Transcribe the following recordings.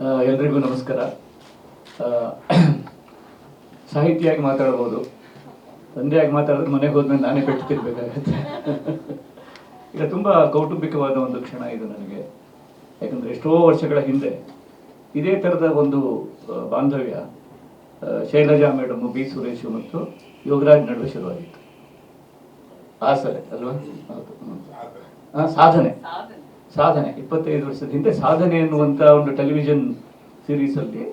ಎಲ್ರಿಗೂ ನಮಸ್ಕಾರ. ಸಾಹಿತಿಯಾಗಿ ಮಾತಾಡ್ಬೋದು. ತಂದೆಯಾಗಿ ಮಾತಾಡಿದ್ರೆ ಮನೆಗೆ ಹೋದ್ಮೇಲೆ ನಾನೇ ಪೆಟ್ಟು ತಿರ್ಬೇಕಾಗತ್ತೆ ಈಗ ತುಂಬ ಕೌಟುಂಬಿಕವಾದ ಒಂದು ಕ್ಷಣ ಇದು ನನಗೆ. ಯಾಕಂದರೆ ಎಷ್ಟೋ ವರ್ಷಗಳ ಹಿಂದೆ ಇದೇ ಥರದ ಒಂದು ಬಾಂಧವ್ಯ ಶೈಲಜಾ ಮೇಡಮ್ ಬಿ. ಸುರೇಶ್ ಮತ್ತು ಯೋಗರಾಜ್ ನಡುವೆ ಶುರುವಾಗಿತ್ತು. ಆ ಸರಿ ಅಲ್ವಾ? ಹೌದು. ಹಾಂ ಆ, ಸಾಧನೆ. ಸಾಧನೆ, ಇಪ್ಪತ್ತೈದು ವರ್ಷದ ಹಿಂದೆ ಸಾಧನೆ ಎನ್ನುವಂಥ ಒಂದು ಟೆಲಿವಿಷನ್ ಸೀರೀಸ್ ಅಲ್ಲಿ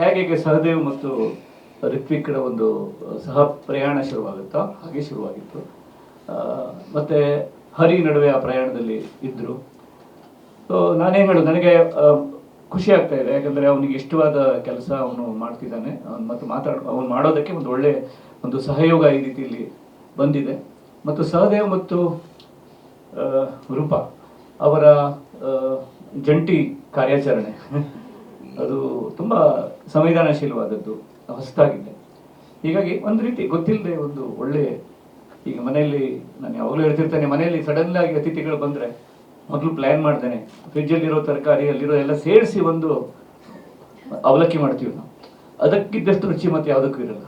ಹೇಗೆ ಸಹದೇವ್ ಮತ್ತು ಋತ್ವಿಕ್ರ ಒಂದು ಸಹ ಪ್ರಯಾಣ ಶುರುವಾಗುತ್ತೋ ಹಾಗೆ ಶುರುವಾಗಿತ್ತು. ಮತ್ತೆ ಹರಿ ನಡುವೆ ಆ ಪ್ರಯಾಣದಲ್ಲಿ ಇದ್ದರು ಸೊ ನಾನೇನು ಹೇಳೋದು, ನನಗೆ ಖುಷಿ ಆಗ್ತಾ ಇದೆ. ಯಾಕಂದ್ರೆ ಅವನಿಗೆ ಇಷ್ಟವಾದ ಕೆಲಸ ಅವನು ಮಾಡ್ತಿದ್ದಾನೆ. ಅವನು ಮತ್ತು ಮಾತಾಡ, ಅವನು ಮಾಡೋದಕ್ಕೆ ಒಂದು ಒಳ್ಳೆ ಒಂದು ಸಹಯೋಗ ಈ ರೀತಿಯಲ್ಲಿ ಬಂದಿದೆ. ಮತ್ತು ಸಹದೇವ್ ಮತ್ತು ರೂಪ ಅವರ ಜಂಟಿ ಕಾರ್ಯಾಚರಣೆ. ಅದು ತುಂಬ ಸಂವೇದನಾಶೀಲವಾದದ್ದು, ಹೊಸದಾಗಿದೆ. ಹೀಗಾಗಿ ಒಂದು ರೀತಿ ಗೊತ್ತಿಲ್ಲದೆ ಒಂದು ಒಳ್ಳೆ, ಈಗ ಮನೆಯಲ್ಲಿ ನಾನು ಯಾವಾಗಲೂ ಹೇಳ್ತಿರ್ತೇನೆ, ಮನೆಯಲ್ಲಿ ಸಡನ್ ಅತಿಥಿಗಳು ಬಂದರೆ, ಮೊದಲು ಪ್ಲ್ಯಾನ್ ಮಾಡ್ತೇನೆ ಫ್ರಿಜ್ಜಲ್ಲಿರೋ ತರಕಾರಿ, ಅಲ್ಲಿರೋ ಎಲ್ಲ ಸೇರಿಸಿ ಒಂದು ಅವಲಕ್ಕಿ ಮಾಡ್ತೀವಿ ನಾವು. ಅದಕ್ಕಿದ್ದಷ್ಟು ರುಚಿ ಮತ್ತೆ ಯಾವುದಕ್ಕೂ ಇರಲ್ಲ.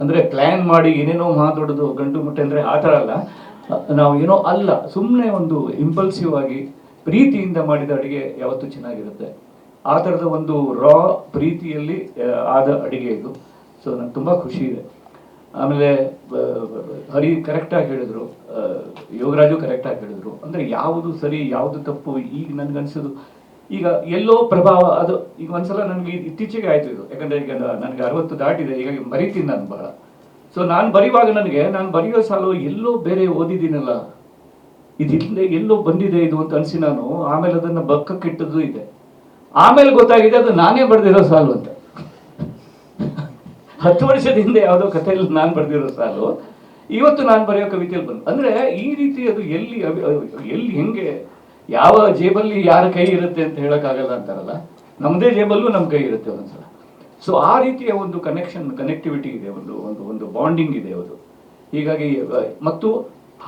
ಅಂದ್ರೆ ಪ್ಲ್ಯಾನ್ ಮಾಡಿ ಏನೇನೋ ಮಾತಾಡೋದು ಗಂಟು ಮುಟ್ಟೆ ಅಂದ್ರೆ ಆ ಥರ ಅಲ್ಲ. ನಾವು ಏನೋ ಅಲ್ಲ ಸುಮ್ಮನೆ ಒಂದು ಇಂಪಲ್ಸಿವ್ ಆಗಿ ಪ್ರೀತಿಯಿಂದ ಮಾಡಿದ ಅಡಿಗೆ ಯಾವತ್ತೂ ಚೆನ್ನಾಗಿರುತ್ತೆ. ಆ ಥರದ ಒಂದು ರಾ ಪ್ರೀತಿಯಲ್ಲಿ ಆದ ಅಡಿಗೆ ಇದು. ಸೊ ನಂಗೆ ತುಂಬ ಖುಷಿ ಇದೆ. ಆಮೇಲೆ ಹರಿ ಕರೆಕ್ಟಾಗಿ ಹೇಳಿದ್ರು. ಯೋಗರಾಜು ಕರೆಕ್ಟಾಗಿ ಹೇಳಿದ್ರು. ಅಂದರೆ ಯಾವುದು ಸರಿ, ಯಾವುದು ತಪ್ಪು, ಈಗ ನನಗನ್ಸೋದು ಈಗ ಎಲ್ಲೋ ಪ್ರಭಾವ, ಅದು ಈಗ ಒಂದ್ಸಲ ನನಗೆ ಇತ್ತೀಚೆಗೆ ಆಯ್ತು ಇದು. ಯಾಕಂದರೆ ಈಗ ನನಗೆ ಅರವತ್ತು ದಾಟಿದೆ, ಹೀಗಾಗಿ ಮರಿತೀನಿ ನಾನು ಬಹಳ. ಸೊ ನಾನು ಬರೆಯುವಾಗ ನನಗೆ, ನಾನು ಬರೆಯೋ ಸಾಲು ಎಲ್ಲೋ ಬೇರೆ ಓದಿದ್ದೀನಲ್ಲ. ಇಲ್ಲಿ ಎಲ್ಲೋ ಬಂದಿದೆ ಇದು ಅಂತ ಅನಿಸಿ ನಾನು, ಆಮೇಲೆ ಅದನ್ನ ಬಕ್ಕಕ್ಕಿಟ್ಟದ್ದು ಇದೆ. ಆಮೇಲೆ ಗೊತ್ತಾಗಿದೆ ಅದು ನಾನೇ ಬರೆದಿರೋ ಸಾಲು ಅಂತ. ಹತ್ತು ವರ್ಷದ ಹಿಂದೆ ಯಾವುದೋ ಕಥೆಯಲ್ಲಿ ನಾನು ಬರೆದಿರೋ ಸಾಲು. ಇವತ್ತು ನಾನು ಬರೆಯೋ ಕವಿತೆಯಲ್ಲಿ ಬಂದು, ಅಂದರೆ ಈ ರೀತಿ ಅದು ಎಲ್ಲಿ ಎಲ್ಲಿ ಹೆಂಗೆ, ಯಾವ ಜೇಬಲ್ಲಿ ಯಾರ ಕೈ ಇರುತ್ತೆ ಅಂತ ಹೇಳೋಕ್ಕಾಗಲ್ಲ ಅಂತಾರಲ್ಲ. ನಮ್ಮದೇ ಜೇಬಲ್ಲೂ ನಮ್ಮ ಕೈ ಇರುತ್ತೆ ಒಂದೊಂದ್ಸಲ ಸೊ ಆ ರೀತಿಯ ಒಂದು ಕನೆಕ್ಷನ್ ಕನೆಕ್ಟಿವಿಟಿ ಇದೆ, ಒಂದು ಒಂದು ಒಂದು ಬಾಂಡಿಂಗ್ ಇದೆ ಅದು. ಹೀಗಾಗಿ ಮತ್ತು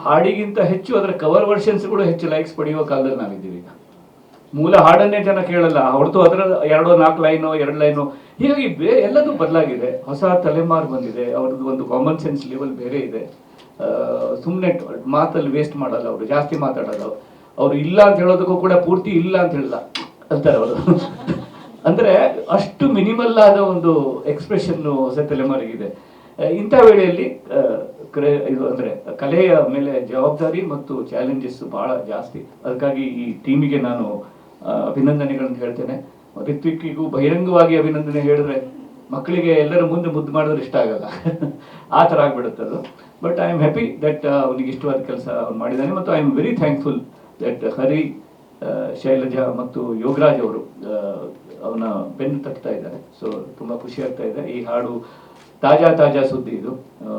ಹಾಡಿಗಿಂತ ಹೆಚ್ಚು ಅದರ ಕವರ್ ವರ್ಷನ್ಸ್ಗಳು ಹೆಚ್ಚು ಲೈಕ್ಸ್ ಪಡೆಯುವ ಕಾಲದಲ್ಲಿ ನಾವಿದ್ದೀವಿ ಮೂಲ ಹಾಡನ್ನೇ ಜನ ಕೇಳಲ್ಲ, ಹೊರತು ಅದರ ಎರಡೋ ನಾಲ್ಕು ಲೈನು, ಎರಡು ಲೈನು, ಹೀಗಾಗಿ ಬೇರೆ ಎಲ್ಲದೂ ಬದಲಾಗಿದೆ. ಹೊಸ ತಲೆಮಾರು ಬಂದಿದೆ, ಅವ್ರದ್ದು ಒಂದು ಕಾಮನ್ ಸೆನ್ಸ್ ಲೆವೆಲ್ ಬೇರೆ ಇದೆ. ಸುಮ್ಮನೆ ಮಾತಲ್ಲಿ ವೇಸ್ಟ್ ಮಾಡಲ್ಲ ಅವರು, ಜಾಸ್ತಿ ಮಾತಾಡಲ್ಲ ಅವರು ಇಲ್ಲ ಅಂತ ಹೇಳೋದಕ್ಕೂ ಕೂಡ ಪೂರ್ತಿ ಇಲ್ಲ ಅಂತ ಹೇಳಲ್ಲ. ಅಂತಾರೆ ಅವರು. ಅಂದ್ರೆ ಅಷ್ಟು ಮಿನಿಮಲ್ ಆದ ಒಂದು ಎಕ್ಸ್ಪ್ರೆಷನ್ ಹೊಸ ತಲೆಮಾರಿಗಿದೆ ಇಂಥ ವೇಳೆಯಲ್ಲಿ ಇದು ಅಂದ್ರೆ ಕಲೆಯ ಮೇಲೆ ಜವಾಬ್ದಾರಿ ಮತ್ತು ಚಾಲೆಂಜಸ್ ಬಹಳ ಜಾಸ್ತಿ. ಅದಕ್ಕಾಗಿ ಈ ಟೀಮಿಗೆ ನಾನು ಅಭಿನಂದನೆಗಳನ್ನು ಹೇಳ್ತೇನೆ. ರಿತ್ವಿಕ್ಕಿಗೂ ಬಹಿರಂಗವಾಗಿ ಅಭಿನಂದನೆ ಹೇಳಿದ್ರೆ ಮಕ್ಕಳಿಗೆ ಎಲ್ಲರ ಮುಂದೆ ಮುದ್ದು ಮಾಡಿದ್ರೆ ಇಷ್ಟ ಆಗಲ್ಲ. ಆ ಥರ ಆಗ್ಬಿಡುತ್ತೆ ಅದು. But I am happy that ಅವನಿಗೆ ಇಷ್ಟವಾದ ಕೆಲಸ ಅವ್ನು ಮಾಡಿದ್ದಾನೆ ಮತ್ತು I am very thankful that Hari Shailaja ಮತ್ತು ಯೋಗರಾಜ್ ಅವರು ಅವನ ಬೆನ್ನು ತಟ್ತಾ ಇದ್ದಾರೆ. ಸೊ ತುಂಬ ಖುಷಿ ಆಗ್ತಾ ಇದೆ. ಈ ಹಾಡು ತಾಜಾ ತಾಜಾ ಸುದ್ದಿ ಇದು.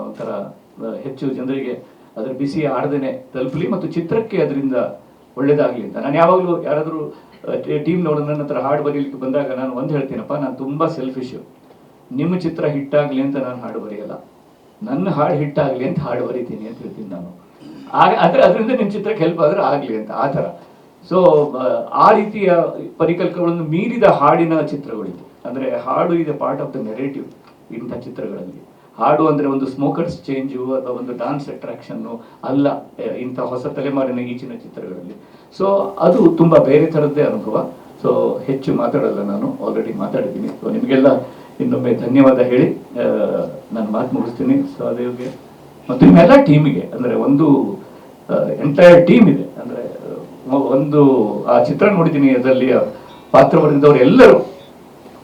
ಒಂಥರ ಹೆಚ್ಚು ಜನರಿಗೆ ಅದರ ಬಿಸಿ ಆಡದೇನೆ ತಲುಪಲಿ ಮತ್ತು ಚಿತ್ರಕ್ಕೆ ಅದರಿಂದ ಒಳ್ಳೇದಾಗಲಿ ಅಂತ. ನಾನು ಯಾವಾಗಲೂ ಯಾರಾದರೂ ಟೀಮ್ನವರು ನನ್ನ ಹತ್ರ ಹಾಡು ಬರೀಲಿಕ್ಕೆ ಬಂದಾಗ ನಾನು ಒಂದು ಹೇಳ್ತೀನಪ್ಪ, ನಾನು ತುಂಬ ಸೆಲ್ಫಿಶು ನಿಮ್ಮ ಚಿತ್ರ ಹಿಟ್ಟಾಗಲಿ ಅಂತ ನಾನು ಹಾಡು ಬರೆಯಲ್ಲ. ನನ್ನ ಹಾಡು ಹಿಟ್ಟಾಗಲಿ ಅಂತ ಹಾಡು ಬರೀತೀನಿ ಅಂತ ಹೇಳ್ತೀನಿ ನಾನು. ಆಗ ಅದ್ರ, ಅದರಿಂದ ನಿಮ್ಮ ಚಿತ್ರಕ್ಕೆ ಹೆಲ್ಪ್ ಆದ್ರೆ ಆಗಲಿ ಅಂತ. ಆ ಥರ. ಸೊ ಆ ರೀತಿಯ ಪರಿಕಲ್ಪನೆಗಳನ್ನು ಮೀರಿದ ಹಾಡಿನ ಚಿತ್ರಗಳಿವೆ ಅಂದ್ರೆ ಹಾಡು ಇದೆ ಪಾರ್ಟ್ ಆಫ್ ದ ನೆರೇಟಿವ್ ಇಂಥ ಚಿತ್ರಗಳಲ್ಲಿ. ಹಾಡು ಅಂದ್ರೆ ಒಂದು ಸ್ಮೋಕರ್ಸ್ ಚೇಂಜು ಅಥವಾ ಒಂದು ಡಾನ್ಸ್ ಅಟ್ರಾಕ್ಷನ್ನು ಅಲ್ಲ ಇಂಥ ಹೊಸ ತಲೆಮಾರಿನ ಈಚಿನ ಚಿತ್ರಗಳಲ್ಲಿ. ಸೊ ಅದು ತುಂಬಾ ಬೇರೆ ಥರದ್ದೇ ಅನುಭವ. ಸೊ ಹೆಚ್ಚು ಮಾತಾಡಲ್ಲ ನಾನು ಆಲ್ರೆಡಿ ಮಾತಾಡಿದ್ದೀನಿ. ಸೊ ನಿಮಗೆಲ್ಲ ಇನ್ನೊಮ್ಮೆ ಧನ್ಯವಾದ ಹೇಳಿ. ನಾನು ಮಾತು ಮುಗಿಸ್ತೀನಿ. ಸಹದೇವ್ಗೆ ಮತ್ತು ನಿಮ್ಮೆಲ್ಲ ಟೀಮಿಗೆ ಅಂದರೆ ಒಂದು ಎಂಟೈರ್ ಟೀಮ್ ಇದೆ. ಒಂದು, ಆ ಚಿತ್ರ ನೋಡಿದ್ದೀನಿ, ಅದರಲ್ಲಿ ಪಾತ್ರವರ್ಗದವರು ಎಲ್ಲರೂ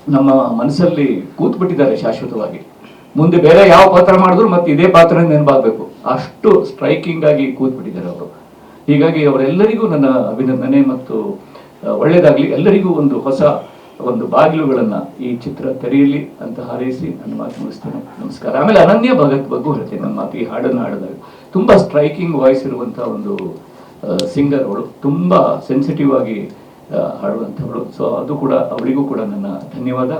ನಮ್ಮ ಮನಸ್ಸಲ್ಲಿ ಕೂತ್ ಬಿಟ್ಟಿದ್ದಾರೆ ಶಾಶ್ವತವಾಗಿ. ಮುಂದೆ ಬೇರೆ ಯಾವ ಪಾತ್ರ ಮಾಡಿದ್ರು ಮತ್ತೆ ಇದೇ ಪಾತ್ರ ನೆನಪಾಗಬೇಕು. ಅಷ್ಟು ಸ್ಟ್ರೈಕಿಂಗ್ ಆಗಿ ಕೂತ್ ಬಿಟ್ಟಿದ್ದಾರೆ ಅವರು. ಹೀಗಾಗಿ ಅವರೆಲ್ಲರಿಗೂ ನನ್ನ ಅಭಿನಂದನೆ ಮತ್ತು ಒಳ್ಳೆಯದಾಗಲಿ ಎಲ್ಲರಿಗೂ ಒಂದು ಹೊಸ ಒಂದು ಬಾಗಿಲುಗಳನ್ನ ಈ ಚಿತ್ರ ತೆರೆಯಲಿ ಅಂತ ಹಾರೈಸಿ ನನ್ನ ಮಾತು ಮುಗಿಸ್ತೇನೆ. ನಮಸ್ಕಾರ. ಆಮೇಲೆ ಅನನ್ಯ ಭಗತ್ ಬಗ್ಗೆ ಹೇಳ್ತೇನೆ. ನನ್ನ ಮಾತು ಈ ಹಾಡನ್ನು ಹಾಡಿದಾಗ. ತುಂಬಾ ಸ್ಟ್ರೈಕಿಂಗ್ ವಾಯ್ಸ್ ಇರುವಂತಹ ಒಂದು ಸಿಂಗರ್ ತುಂಬ ಸೆನ್ಸಿಟಿವ್ ಆಗಿ ಹಾಡುವಂಥವಳು ಸೊ ಅದು ಕೂಡ ಅವಳಿಗೂ ಕೂಡ ನನ್ನ ಧನ್ಯವಾದ.